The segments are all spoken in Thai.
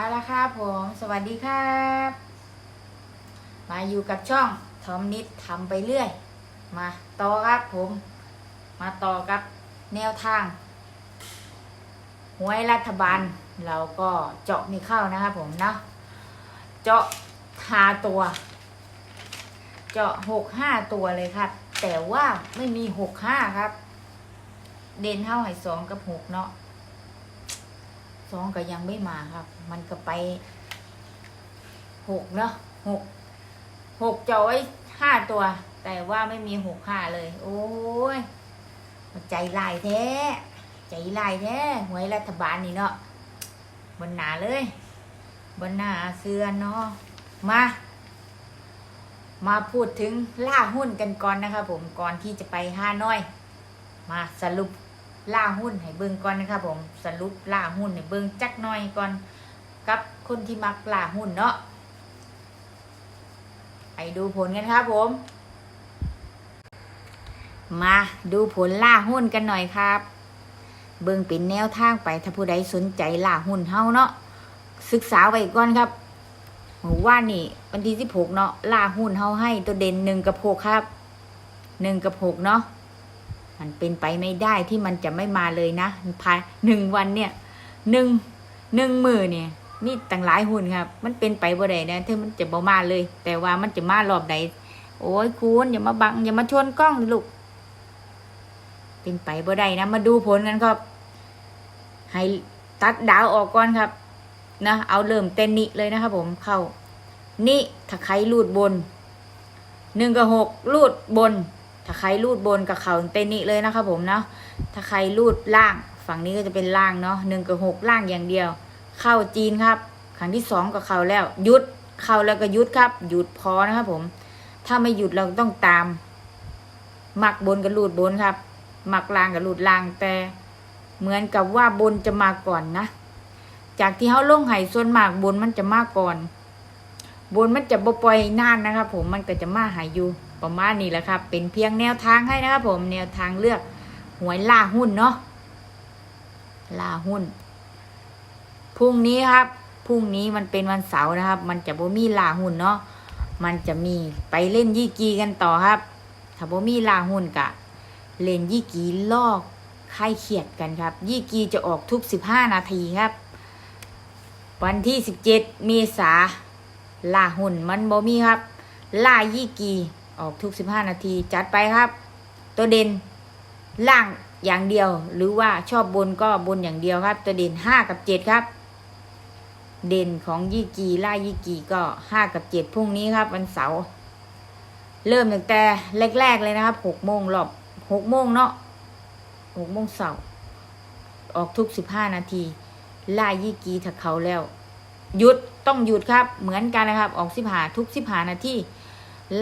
เอาละครับผม สวัสดีครับ มาอยู่กับช่องทอมนิดทำไปเรื่อย มาต่อครับผม มาต่อกับแนวทางหวยรัฐบาล เราก็เจาะมีเข้านะครับผมเนาะเจาะหาตัว เจาะหกห้าตัวเลยครับ แต่ว่าไม่มีหกห้าครับ เด่นเท่าไหสองกับหกเนาะ สองก็ยังไม่มาครับ มันก็ไปหกเนาะหกหกจะเอาไว้ห้าตัว แต่ว่าไม่มีหกห้าเลย โอ้ยใจลายแท้ ใจลายแท้หวยรัฐบาลนี่เนาะบนหนาเลยบนหนาเสือเนาะมา มาพูดถึงล่าหุ้นกันก่อนนะครับผมก่อนที่จะไปห้าน้อย มาสรุป ล่าหุ้นให้เบิ่งก่อนนะครับผมสรุปล่าหุ้นให้เบิ่งจักหน่อยก่อนกับคนที่มักล่าหุ้นเนาะไปดูผลกันครับผม มาดูผลล่าหุ้นกันหน่อยครับ เบิ่งเป็นแนวทางไปถ้าผู้ใดสนใจล่าหุ้นเฮาเนาะศึกษาไว้ก่อนครับเมื่ว่านี่วันที่สิบหกเนาะล่าหุ้นเฮาให้ตัวเด่นหนึ่งกับหกครับหนึ่งกับหกเนาะ มันเป็นไปไม่ได้ที่มันจะไม่มาเลยนะภายหนึ่งวันเนี่ยหนึ่งหนึ่งมือเนี่ยมีตั้งหลายหุ่นครับ มันเป็นไปบ่ได้นะที่มันจะบ่มาเลย แต่ว่ามันจะมารอบใดโอ้ยคุณอย่ามาบังอย่ามาชนกล้องลูกเป็นไปบ่ได้นะ มาดูผลกันครับ ให้ตัดดาวออกก่อนครับ นะเอาเริ่มเต้นนิเลยนะครับผมเข้า นี่ถ้าใครรูดบนหนึ่งกับหกรูดบน ถ้าใครรูดบนกับเขาเต้นนี้เลยนะครับผมเนาะถ้าใครรูดล่างฝั่งนี้ก็จะเป็นล่างเนาะหนึ่งกับหกล่างอย่างเดียว เข้าจีนครับครั้งที่สองกับเขาแล้วยุดเข้าแล้วก็ยุดครับ หยุดพอนะครับผม ถ้าไม่หยุดเราต้องตามหมักบนกับรูดบนครับหมักล่างกับรูดล่างแต่เหมือนกับว่าบนจะมาก่อนนะ จากที่เขาลงไห่ส่วนมากบนมันจะมาก่อน บนมันจะบ่ปล่อยนานนะครับผมมันก็จะมาหายอยู่ ประมาณนี้แหละครับ เป็นเพียงแนวทางให้นะครับผม แนวทางเลือกหวยล่าหุ้นเนาะล่าหุ้นพรุ่งนี้ครับพรุ่งนี้มันเป็นวันเสาร์นะครับ มันจะบ่มีล่าหุ้นเนาะมันจะมีไปเล่นยี่กีกันต่อครับ ถ้าบ่มีล่าหุ้นกะ เล่นยี่กีลอกคลายเครียดกันครับ ยี่กีจะออกทุกสิบห้านาทีครับ วันที่สิบเจ็ดเมษาล่าหุ้นมันบ่มีครับ ล่ายี่กี ออกทุกสิบห้านาที จัดไปครับ ตัวเด่นล่างอย่างเดียว หรือว่าชอบบนก็บนอย่างเดียวครับ ตัวเด่นห้ากับเจ็ดครับ เด่นของยี่กีล่ายี่กีก็ห้ากับเจ็ดพรุ่งนี้ครับ วันเสาร์เริ่มตั้งแต่แรก ๆ เลยนะครับหกโมงรอบหกโมงเนาะหกโมงเสาร์ออกทุกสิบห้านาทีล่ายี่กีถ้าเขาแล้ว หยุดต้องหยุดครับ เหมือนกันนะครับ ออกสิบหาทุกสิบหานาที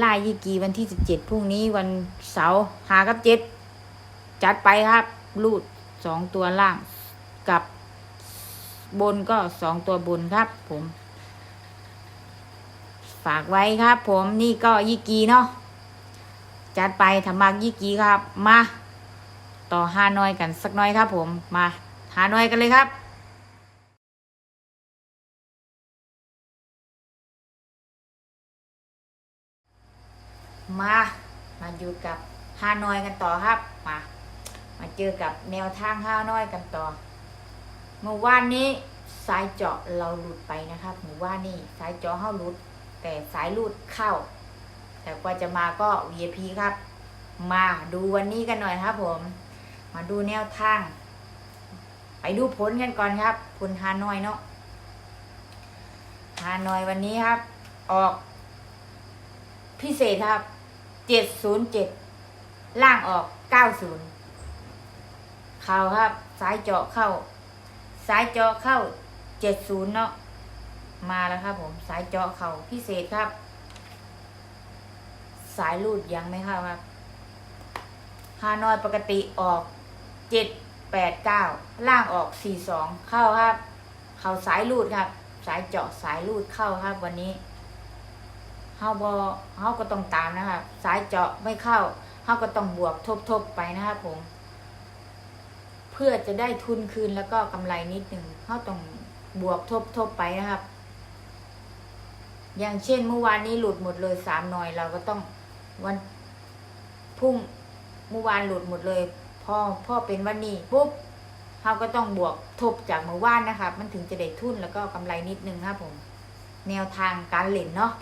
ลายยีกีวันที่สิบเจ็ดพรุ่งนี้วันเสาร์หากับเจ็ดจัดไปครับ รูดสองตัวล่างกับบนก็สองตัวบนครับผม ฝากไว้ครับ ผมนี่ก็ยี่กีเนาะจัดไปทำมากยี่กีครับ มา ต่อฮานอยกันสักหน้อยครับ ผมมาฮานอยกันเลยครับ มา มาอยู่กับฮานอยกันต่อครับ มา มาเจอกับแนวทางฮานอยกันต่อ เมื่อวานนี้สายเจาะเราหลุดไปนะครับเมื่อวานนี้สายเจาะเข้าหลุด แต่สายหลุดเข้า แต่กว่าจะมาก็ VIP ครับ มาดูวันนี้กันหน่อยครับ ผม มาดูแนวทาง ไปดูผลกันก่อนครับผลฮานอยเนาะฮานอยวันนี้ครับ ออกพิเศษครับ เจ็ดศูนย์เจ็ดล่างออกเก้าศูนย์เข้าครับสายเจาะเข้า สายเจาะเข้าเจ็ดศูนย์เนาะมาแล้วครับ ผมสายเจาะเข้าพิเศษครับ สายรูดยังไม่เข้าครับฮานอยปกติออกเจ็ดแปดเก้าล่างออกสี่สองเข้าครับ เข้าสายรูดครับ สายเจาะสายรูดเข้าครับวันนี้ เฮาบอเฮาก็ต้องตามนะครับสายเจาะไม่เข้าเฮาก็ต้องบวกทบๆไปนะครับผม เพื่อจะได้ทุนคืนแล้วก็กำไรนิดหนึ่งเฮาต้องบวกทบทบไปนะครับ อย่างเช่นเมื่อวานนี้หลุดหมดเลยสามหน่อยเราก็ต้องวันพุ่งเมื่อวานหลุดหมดเลยพ่อพ่อเป็นวันนี้ปุ๊บเราก็ต้องบวกทบจากเมื่อวานนะครับมันถึงจะได้ทุนแล้วก็กำไรนิดนึงครับผม แนวทางการเล่นเนาะ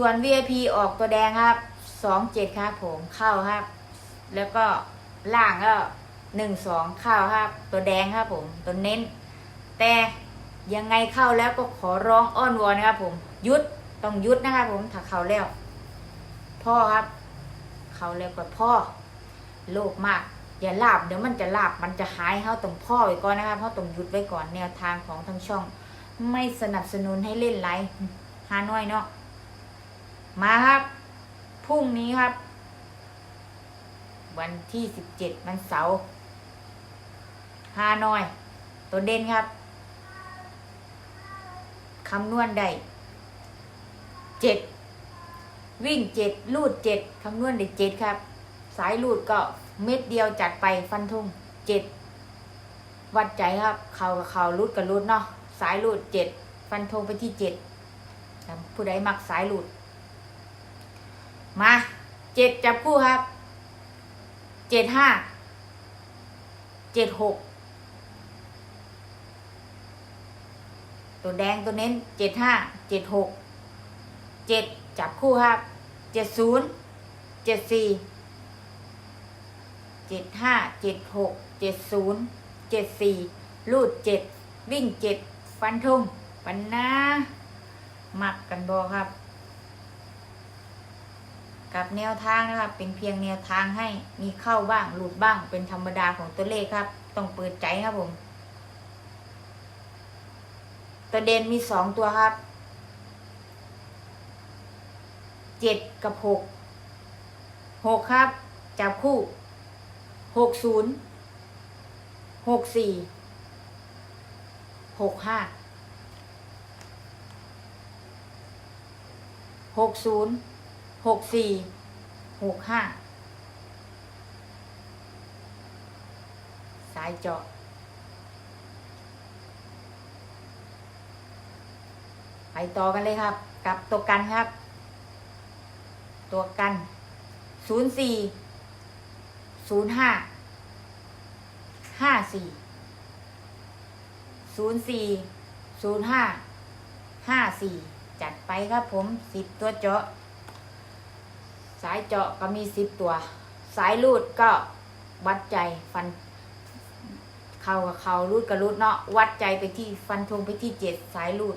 ส่วน VIP ออกตัวแดงครับสองเจ็ดครับผมเข้าครับ แล้วก็ล่างก็หนึ่งสองเข้าครับ ตัวแดงครับผมตัวเน้น แต่ยังไงเข้าแล้วก็ขอร้องอ้อนวอนนะครับผมยุดต้องยุดนะครับผมถ้าเข้าแล้ว พ่อครับ เข้าแล้วก็พ่อโลภมาก อย่าลาบเดี๋ยวมันจะลาบมันจะหายเขาต้องพ่อไว้ก่อนนะครับเพราะต้องยุดไว้ก่อนแนวทางของทั้งช่อง ไม่สนับสนุนให้เล่นไลฟ์ฮาน้อยเนาะ มาครับพรุ่งนี้ครับ วันที่สิบเจ็ดวันเสาร์ฮานอย ตัวเด่นครับคำนวณได้เจ็ดวิ่งเจ็ดลูดเจ็ดคำนวณได้เจ็ดครับ สายลูดก็เม็ดเดียวจัดไปฟันธงเจ็ดวัดใจครับ เข่ากับเข่าลูดกับลูดเนาะสายลูดเจ็ดฟันธงไปที่เจ็ดผู้ใดมักสายลูด มาเจ็ดจับคู่ครับเจ็ดห้าเจ็ดหกตัวแดงตัวเน้นเจ็ดห้าเจ็ดหกเจ็ดจับคู่ครับเจ็ดศูนย์เจ็ดสี่เจ็ดห้าเจ็ดหกเจ็ดศูนย์เจ็ดสี่ลูดเจ็ดวิ่งเจ็ดฟันธงปันนามักกันบอครับ กับแนวทางนะครับ เป็นเพียงแนวทางให้มีเข้าบ้างหลุดบ้างเป็นธรรมดาของตัวเลขครับ ต้องเปิดใจครับผม ตัวเด่นมีสองตัวครับเจ็ดกับหกหกครับ จับคู่หกศูนย์หกสี่หกห้าหกศูนย์ หกสี่หกห้าสายเจาะไปต่อกันเลยครับ กับตัวกันครับ ตัวกันศูนย์สี่ศูนย์ห้าห้าสี่ศูนย์สี่ศูนย์ห้าห้าสี่จัดไปครับผมสิบตัวเจาะ สายเจาะก็มีสิบตัว สายรูดก็วัดใจฟัน เข่ากับเข่ารูดกับรูดเนาะวัดใจไปที่ฟันธงไปที่เจ็ดสายรูด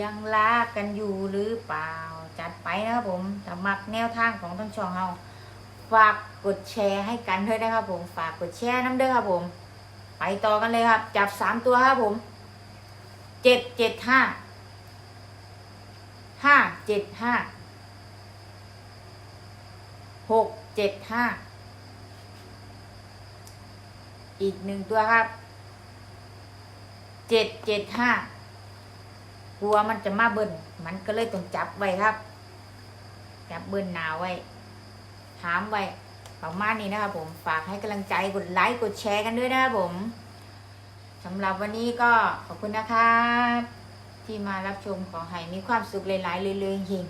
ยังลากันอยู่หรือเปล่า จัดไปนะครับผมสมัครแนวทางของทั้งช่องเฮาฝากกดแชร์ให้กันด้วยนะครับผม ฝากกดแชร์น้ำเด้อครับผม ไปต่อกันเลยครับ จับสามตัวครับผม เจ็ดเจ็ดห้าห้าเจ็ดห้าหกเจ็ดห้าอีกหนึ่งตัวครับเจ็ดเจ็ดห้ากลัวมันจะมาเบิ้ลมันก็เลยต้องจับไว้ครับ จับเบิ้ลหนาวไว้ถามไว้ประมาณนี้นะครับผมฝากให้กำลังใจกดไลค์กดแชร์กันด้วยนะครับผม สำหรับวันนี้ก็ขอบคุณนะครับที่มารับชมขอให้มีความสุขหลายๆเลยๆเฮง